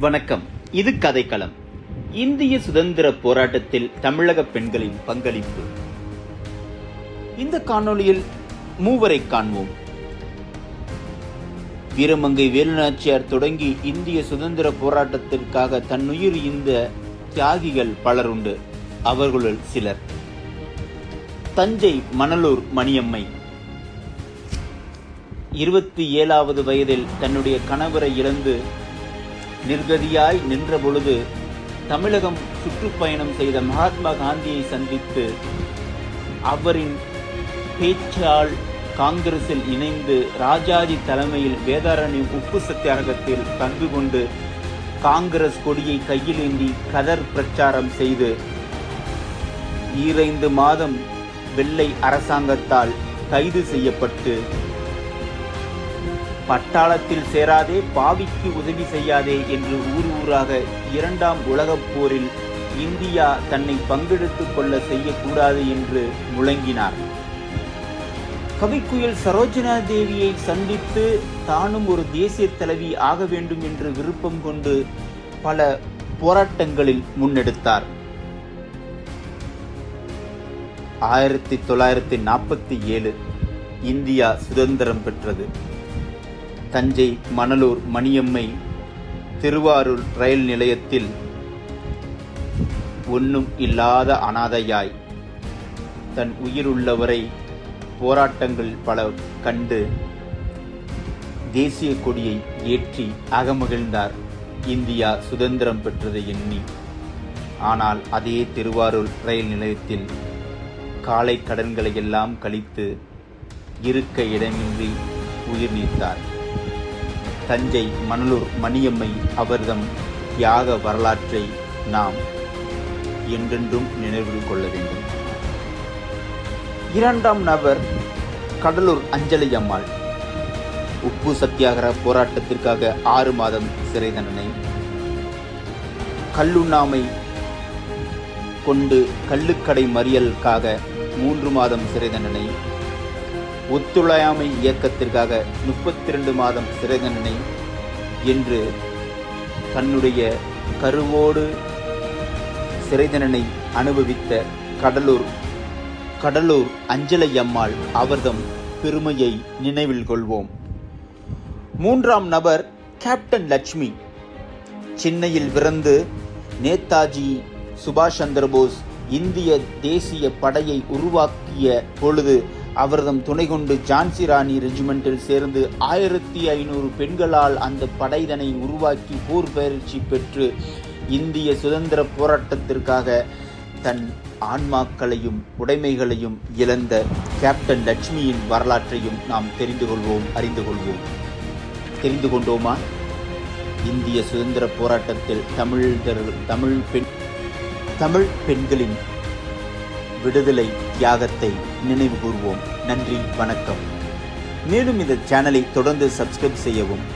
வணக்கம். இது கதைக்களம். இந்திய சுதந்திர போராட்டத்தில் தமிழக பெண்களின் பங்களிப்பு. இந்த காணொளியில் மூவரை காண்போம். வீரமங்கை வேலுநாச்சியார் தொடங்கி இந்திய சுதந்திர போராட்டத்திற்காக தன்னுயிர் இந்த தியாகிகள் பலருண்டு அவர்களுள் சிலர். தஞ்சை மணலூர் மணியம்மை. இருபத்தி ஏழாவது வயதில் தன்னுடைய கணவரை இழந்து நிர்கதியாய் நின்ற பொழுது தமிழகம் சுற்றுப்பயணம் செய்த மகாத்மா காந்தியை சந்தித்து அவரின் பேச்சால் காங்கிரஸில் இணைந்து ராஜாஜி தலைமையில் வேதாரண்யம் உப்பு சத்தியாகிரகத்தில் பங்கு கொண்டு காங்கிரஸ் கொடியை கையிலேந்தி கதர் பிரச்சாரம் செய்து ஈரைந்து மாதம் வெள்ளை அரசாங்கத்தால் கைது செய்யப்பட்டு பட்டாளத்தில் சேராதே பாவிக்கு உதவி செய்யாதே என்று ஊர் ஊராக இரண்டாம் உலகப் போரில் இந்தியா தன்னை பங்கெடுத்து கொள்ள செய்யக்கூடாது என்று முழங்கினார். கவிக்குயில் சரோஜனா தேவியை சந்தித்து தானும் ஒரு தேசிய தலைவி ஆக வேண்டும் என்று விருப்பம் கொண்டு பல போராட்டங்களில் முன்னெடுத்தார். ஆயிரத்தி தொள்ளாயிரத்தி நாற்பத்தி ஏழு இந்தியா சுதந்திரம் பெற்றது. தஞ்சை மணலூர் மணியம்மை திருவாரூர் ரயில் நிலையத்தில் ஒன்றும் இல்லாத அனாதையாய். தன் உயிருள்ளவரை போராட்டங்கள் பல கண்டு தேசிய கொடியை ஏற்றி அகமகிழ்ந்தார். இந்தியா சுதந்திரம் பெற்றதை எண்ணி. ஆனால் அதே திருவாரூர் ரயில் நிலையத்தில் காலை கடன்களை எல்லாம் கழித்து இருக்க இடமின்றி உயிர் நீத்தார். தஞ்சை மணலூர் மணியம்மை அவர்தம் தியாக வரலாற்றை நாம் என்றென்றும் நினைவில் கொள்ள வேண்டும். இரண்டாம் நபர் கடலூர் அஞ்சலி அம்மாள். உப்பு சத்தியாகிர போராட்டத்திற்காக ஆறு மாதம் சிறை தண்டனை. கல்லுண்ணாமை கொண்டு கள்ளுக்கடை மறியலுக்காக மூன்று மாதம் சிறை தண்டனை. ஒத்துழையாமை இயக்கத்திற்காக முப்பத்தி ரெண்டு மாதம் சிறை தண்டனை என்று தன்னுடைய கருவோடு சிறை தண்டனை அனுபவித்த கடலூர் கடலூர் அஞ்சலை அம்மாள் அவர்தம் பெருமையை நினைவில் கொள்வோம். மூன்றாம் நபர் கேப்டன் லட்சுமி. சென்னையில் பிறந்து நேதாஜி சுபாஷ் சந்திரபோஸ் இந்திய தேசிய படையை உருவாக்கிய பொழுது அவர்தம் துணை கொண்டு ஜான்சி ராணி ரெஜிமெண்டில் சேர்ந்து ஆயிரத்தி ஐநூறு பெண்களால் அந்த படைதனை உருவாக்கி போர் பயிற்சி பெற்று இந்திய சுதந்திர போராட்டத்திற்காக தன் ஆன்மாக்களையும் உடைமைகளையும் இழந்த கேப்டன் லட்சுமியின் வரலாற்றையும் நாம் தெரிந்து கொள்வோம் அறிந்து கொள்வோம். தெரிந்து கொண்டோமா? இந்திய சுதந்திர போராட்டத்தில் தமிழர்கள் தமிழ் பெண் தமிழ் பெண்களின் விடுதலை தியாகத்தை நினைவு கூர்வோம். நன்றி வணக்கம். மேலும் இந்த சேனலை தொடர்ந்து சப்ஸ்கிரைப் செய்யவும்.